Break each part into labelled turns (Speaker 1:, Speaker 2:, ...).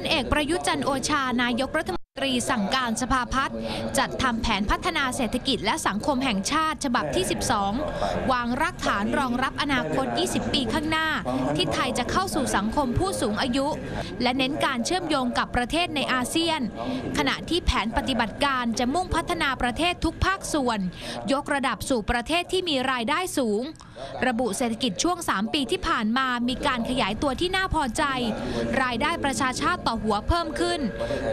Speaker 1: ลเอกประยุทธ์จันโอชานายกรัฐมนตรีสั่งการสภาพัฒน์จัดทำแผนพัฒนาเศรษฐกิจและสังคมแห่งชาติฉบับที่ 12 วางรากฐานรองรับอนาคต 20 ปีข้างหน้า ที่ไทยจะเข้าสู่สังคมผู้สูงอายุ และเน้นการเชื่อมโยงกับประเทศในอาเซียน ขณะที่แผนปฏิบัติการจะมุ่งพัฒนาประเทศทุกภาคส่วน ยกระดับสู่ประเทศที่มีรายได้สูง ระบุเศรษฐกิจช่วง 3 ปีที่ผ่านมามีการขยายตัวที่น่าพอใจ รายได้ประชาชาติต่อหัวเพิ่มขึ้น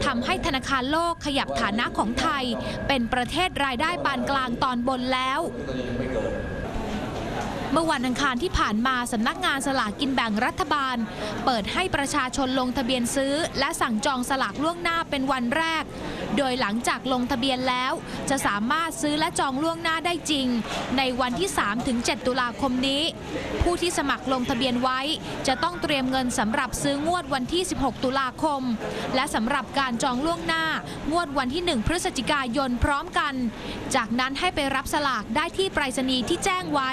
Speaker 1: ทำให้ธนาคารโลกขยับฐานะของไทย เป็นประเทศรายได้ปานกลางตอนบนแล้วเมื่อวันอังคารที่ผ่านมาสำนักงานสลากกินแบ่งรัฐบาล เปิดให้ประชาชนลงทะเบียนซื้อ และสั่งจองสลากล่วงหน้าเป็นวันแรกโดยหลังจากลงทะเบียนแล้ว จะสามารถซื้อและจองล่วงหน้าได้จริง ในวันที่ 3-7 ตุลาคมนี้ ผู้ที่สมัครลงทะเบียนไว้ จะต้องเตรียมเงินสำหรับซื้องวดวันที่ 16 ตุลาคม และสำหรับการจองล่วงหน้างวดวันที่ 1 พฤศจิกายนพร้อมกัน จากนั้นให้ไปรับสลากได้ที่ไปรษณีย์ที่แจ้งไว้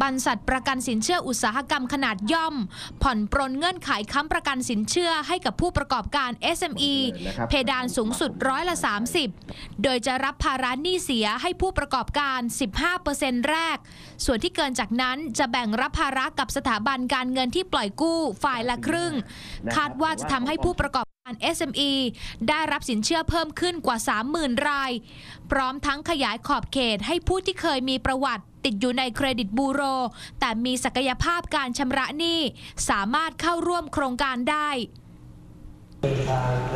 Speaker 1: บรรษัทประกันสินเชื่ออุตสาหกรรมขนาดย่อม ผ่อนปรนเงื่อนไขค้ำประกันสินเชื่อให้กับผู้ประกอบการ SME เพดานสูงสุดร้อยละ 30 โดยจะรับภาระหนี้เสียให้ผู้ประกอบการ 15%แรก ส่วนที่เกินจากนั้นจะแบ่งรับภาระกับสถาบันการเงินที่ปล่อยกู้ฝ่ายละครึ่ง คาดว่าจะทำให้ผู้ประกอบการ SME ได้รับสินเชื่อเพิ่มขึ้นกว่า 30,000 ราย พร้อมทั้งขยายขอบเขตให้ผู้ที่เคยมีประวัติติดอยู่ในเครดิตบูโร แต่มีศักยภาพการชำระหนี้ สามารถเข้าร่วมโครงการได้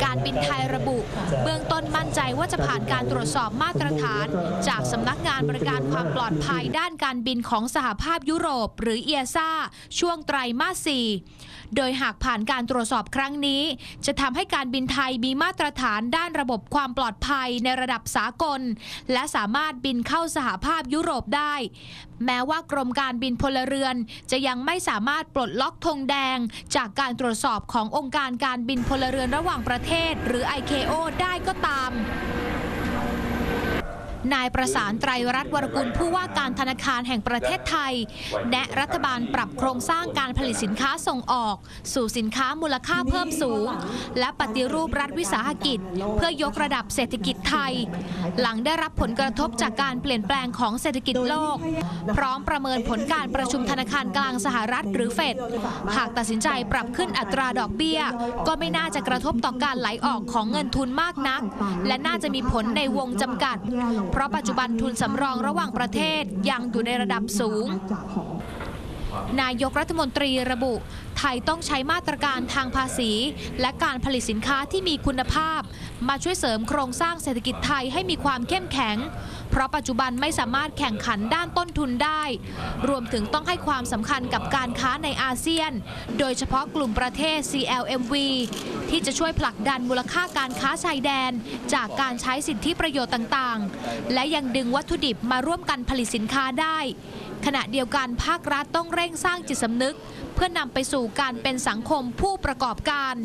Speaker 1: การบินไทยระบุ เบื้องต้นมั่นใจว่าจะผ่านการตรวจสอบมาตรฐาน จากสำนักงานบริการความปลอดภัยด้านการบินของสหภาพยุโรป หรือเอียซาช่วงไตรมาส 4 โดยหากผ่านการตรวจสอบครั้งนี้ จะทำให้การบินไทยมีมาตรฐานด้านระบบความปลอดภัยในระดับสากล และสามารถบินเข้าสหภาพยุโรปได้แม้ว่ากรมการบินพลเรือน จะยังไม่สามารถปลดล็อกธงแดง จากการตรวจสอบขององค์การการบินพลเรือนระหว่างประเทศ หรือ ICAO ได้ก็ตาม นายประสานไตรรัตน์วรกุลผู้ว่าการธนาคารแห่งประเทศไทย แนะรัฐบาลปรับโครงสร้างการผลิตสินค้าส่งออก สู่สินค้ามูลค่าเพิ่มสูง และปฏิรูปรัฐวิสาหกิจ เพื่อยกระดับเศรษฐกิจไทย หลังได้รับผลกระทบจากการเปลี่ยนแปลงของเศรษฐกิจโลก พร้อมประเมินผลการประชุมธนาคารกลางสหรัฐหรือเฟดหากตัดสินใจปรับขึ้นอัตราดอกเบี้ย ก็ไม่น่าจะกระทบต่อการไหลออกของเงินทุนมากนัก และน่าจะมีผลในวงจำกัดเพราะปัจจุบันทุนสำรองระหว่างประเทศยังอยู่ในระดับสูง นายกรัฐมนตรีระบุ ไทยต้องใช้มาตรการทางภาษี และการผลิตสินค้าที่มีคุณภาพ มาช่วยเสริมโครงสร้างเศรษฐกิจไทยให้มีความเข้มแข็ง เพราะปัจจุบันไม่สามารถแข่งขันด้านต้นทุนได้ รวมถึงต้องให้ความสำคัญกับการค้าในอาเซียน โดยเฉพาะกลุ่มประเทศ CLMV ที่จะช่วยผลักดันมูลค่าการค้าชายแดน จากการใช้สิทธิประโยชน์ต่างๆ และยังดึงวัตถุดิบมาร่วมกันผลิตสินค้าได้ ขณะเดียวกันภาครัฐต้องเร่งสร้างจิตสำนึก เพื่อนำไปสู่การเป็นสังคมผู้ประกอบการ